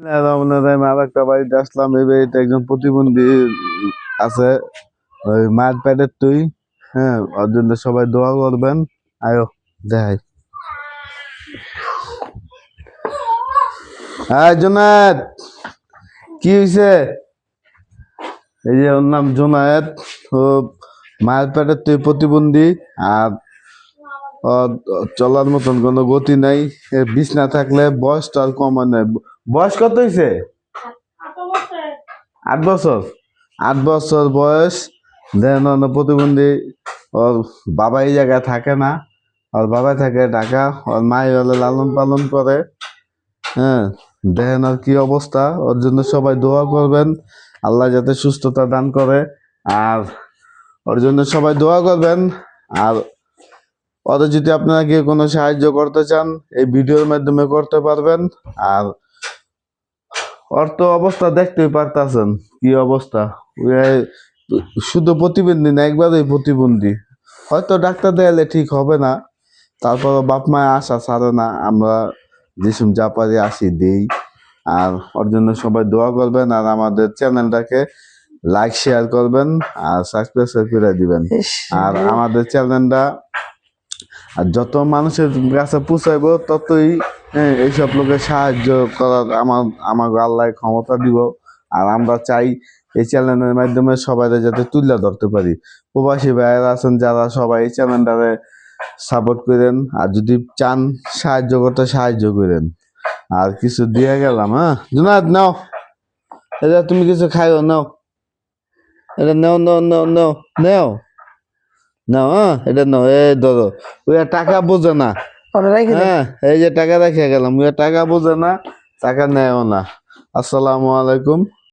আর বাড়িতে আসলাম একজন প্রতিবন্ধী আছে, ওই পেটের তুই হ্যাঁ ওর জন্য সবাই দোয়া করবেন, আয়ো দেখাই হ্যাঁ কি হয়েছে এই যে ওর নাম জোনায়েত মায়ের পেটের তুই প্রতিবন্ধী, আর চলার মতন কোনো গতি নাই। এ বিছনা থাকলে বয়সটা আর কমা নেই। বয়স কত হয়েছে আট বছর। আট বছর বয়স। দেন প্রতিবন্ধী, ওর বাবা এই জায়গায় থাকে না। ওর বাবা থাকে ঢাকা। ওর মাই হলে লালন পালন করে। হ্যাঁ দেখেন আর কি অবস্থা। ওর জন্য সবাই দোয়া করবেন। আল্লাহ যাতে সুস্থতা দান করে। আর ওর জন্য সবাই দোয়া করবেন। আর ওদের যদি আপনারা কেউ কোনো সাহায্য করতে চান এই ভিডিওর মাধ্যমে করতে পারবেন। আর অর্থ অবস্থা দেখতেই পারতাছেন কি অবস্থা। শুধু প্রতিবন্ধী না একবারই প্রতিবন্ধী। হয়তো ডাক্তার দেয়ালে ঠিক হবে না তারপর বাপ মায় আশা ছাড়ে না। আমরা যেসব যা পারি আসি দিই আর ওর জন্য সবাই দোয়া করবেন আর আমাদের চ্যানেলটাকে লাইক শেয়ার করবেন আর সাবস্ক্রাইব করে দিবেন। আর আমাদের চ্যানেলটা আর যত মানুষের কাছে পৌঁছাইব ততই হ্যাঁ, এইসব লোকের সাহায্য করার আমার আমার আল্লাহ ক্ষমতা দিব। আর আমরা চাই এই চ্যানেলের মাধ্যমে সবাই যাতে তুলে ধরতে পারি। প্রবাসী ভাইয়েরা আছেন যারা সবাই এই চ্যানেলটারে সাপোর্ট করেন আর যদি চান সাহায্য করতে সাহায্য করেন। আর কিছু দিয়ে গেলাম হ্যাঁ? জুনাদ নাও। এটা তুমি কিছু খাইও নাও। এটা নাও নাও নাও নাও নাও। হ্যাঁ এটা না এই ধরো ওই টাকা বোঝে না। হ্যাঁ এই যে টাকা রেখে গেলাম ওই টাকা বোঝে না টাকা নেয়ও না। আসসালামু আলাইকুম।